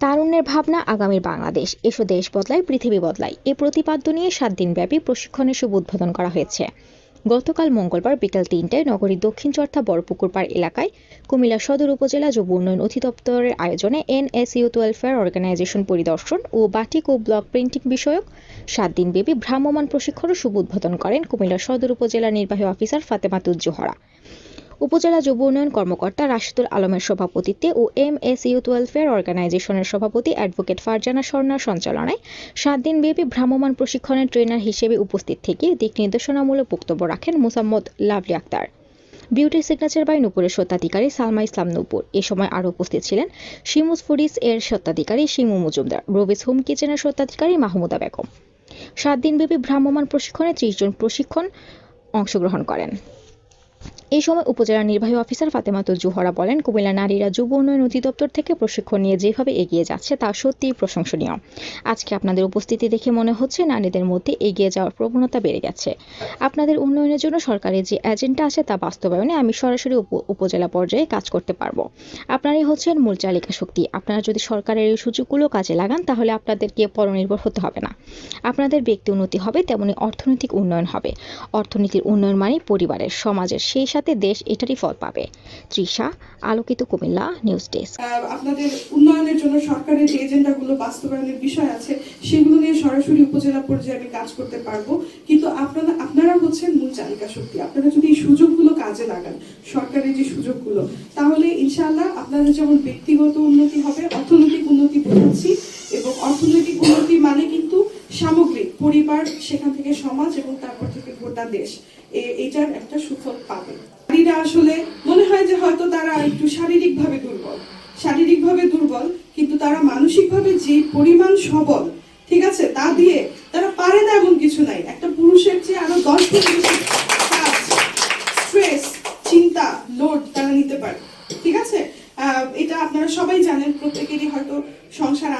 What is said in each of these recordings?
তারুণ্যের ভাবনা আগামীর বাংলাদেশ। এসো দেশ বদলায়, পৃথিবী বদলায়। এ প্রতিপাদ্য নিয়ে সাত দিনব্যাপী প্রশিক্ষণের শুভ উদ্বোধন করা হয়েছে। গতকাল মঙ্গলবার বিকেল তিনটায় নগরীর দক্ষিণ চর্থা বড়পুকুর পাড় এলাকায় কুমিল্লা সদর উপজেলা যুব উন্নয়ন অধিদপ্তরের আয়োজনে এনএস ইউথ ওয়েলফেয়ার অর্গানাইজেশন পরিদর্শন ও বাটিক ও ব্লক প্রিন্টিং বিষয়ক সাত দিনব্যাপী ভ্রাম্যমাণ প্রশিক্ষণের শুভ উদ্বোধন করেন কুমিল্লা সদর উপজেলা নির্বাহী অফিসার ফাতেমাতুজ জোহরা উপজেলা যুব উন্নয়ন কর্মকর্তা রাশিদুল আলমের সভাপতিত্বে ও এম এস ইউথ ওয়েলফেয়ার অর্গানাইজেশনের সভাপতি অ্যাডভোকেট ফারজানা স্বর্ণার সঞ্চালনায় সাত দিনব্যাপী ভ্রাম্যমাণ প্রশিক্ষণের ট্রেনার হিসেবে উপস্থিত থেকে দিক নির্দেশনামূলক বক্তব্য রাখেন Mosammat Lovely Akter. Beauty Signature by নুপুরের স্বত্বাধিকারী সালমা ইসলাম নুপুর। এ সময় আরও উপস্থিত ছিলেন শিমুস ফুডিস এর স্বত্বাধিকারী শিমু মজুমদার, রবিস হোম কিচেনের স্বত্বাধিকারী মাহমুদা বেগম। সাত দিনব্যাপী ভ্রাম্যমাণ প্রশিক্ষণে ত্রিশ জন প্রশিক্ষণ অংশগ্রহণ করেন। এই সময় উপজেলা নির্বাহী অফিসার ফাতেমাতুল জোহরা বলেন, কুমিল্লা নারীরা যুব উন্নয়ন অধিদপ্তর থেকে প্রশিক্ষণ নিয়ে যেভাবে এগিয়ে যাচ্ছে তা সত্যিই প্রশংসনীয়। আজকে আপনাদের উপস্থিতি দেখে মনে হচ্ছে নারীদের মধ্যে এগিয়ে যাওয়ার প্রবণতা বেড়ে গেছে। আপনাদের উন্নয়নের জন্য সরকারের যে এজেন্ডা আছে তা বাস্তবায়নে আমি সরাসরি উপ- উপজেলা পর্যায়ে কাজ করতে পারব। আপনারাই হচ্ছেন মূল চালিকা শক্তি। আপনারা যদি সরকারের এই সুযোগগুলো কাজে লাগান, তাহলে আপনাদেরকে পরনির্ভর হতে হবে না। আপনাদের ব্যক্তি উন্নতি হবে, তেমনি অর্থনৈতিক উন্নয়ন হবে। অর্থনীতির উন্নয়ন মানে পরিবারের, সমাজের। সেই সাথে দেশ এটারই ফল পাবে। তৃষা, আলোকিত কুমিল্লা, নিউজ ডেস্ক। আপনাদের উন্নয়নের জন্য সরকারের যে এজেন্ডাগুলো বাস্তবায়নের বিষয় আছে, সেগুলো নিয়ে সরাসরি উপজেলা পর্যায়ে আমি কাজ করতে পারব। কিন্তু আপনারা আপনারা হচ্ছেন মূল চালিকা শক্তি। আপনারা যদি এই সুযোগগুলো কাজে লাগান, সরকারের যে সুযোগগুলো, তাহলে ইনশাআল্লাহ আপনাদের যেমন ব্যক্তিগত উন্নতি হবে, অর্থনৈতিক সেখান থেকে সমাজ এবং তারপর থেকে গোটা দেশ। এ- এটার একটা সুফল পাবে। নারীরা আসলে মনে হয় যে হয়তো তারা একটু শারীরিকভাবে দুর্বল। শারীরিকভাবে দুর্বল, কিন্তু তারা মানসিকভাবে যে পরিমাণ সবল, ঠিক আছে, তা দিয়ে তারা পারে না এমন কিছু নাই। একটা পুরুষের চেয়ে আরও দশ কাজ স্ট্রেস চিন্তা লোড তারা নিতে পারে। ঠিক আছে? এটা আপনারা সবাই জানেন, প্রত্যেকেরই হয়তো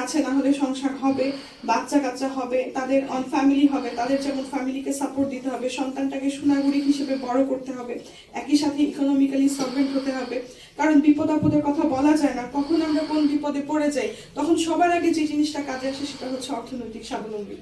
আছে না হলে সংসার হবে বাচ্চা কাচ্চা হবে, তাদের অন ফ্যামিলি হবে, তাদের যেমন ফ্যামিলিকে সাপোর্ট দিতে হবে, সন্তানটাকে সুনাগরিক হিসেবে বড় করতে হবে, একই সাথে ইকোনমিক্যালি সলভেন্ট হতে হবে। কারণ বিপদ আপদের কথা বলা যায় না, কখন আমরা কোন বিপদে পড়ে যাই, তখন সবার আগে যে জিনিসটা কাজে আসে সেটা হচ্ছে অর্থনৈতিক স্বাবলম্বিতা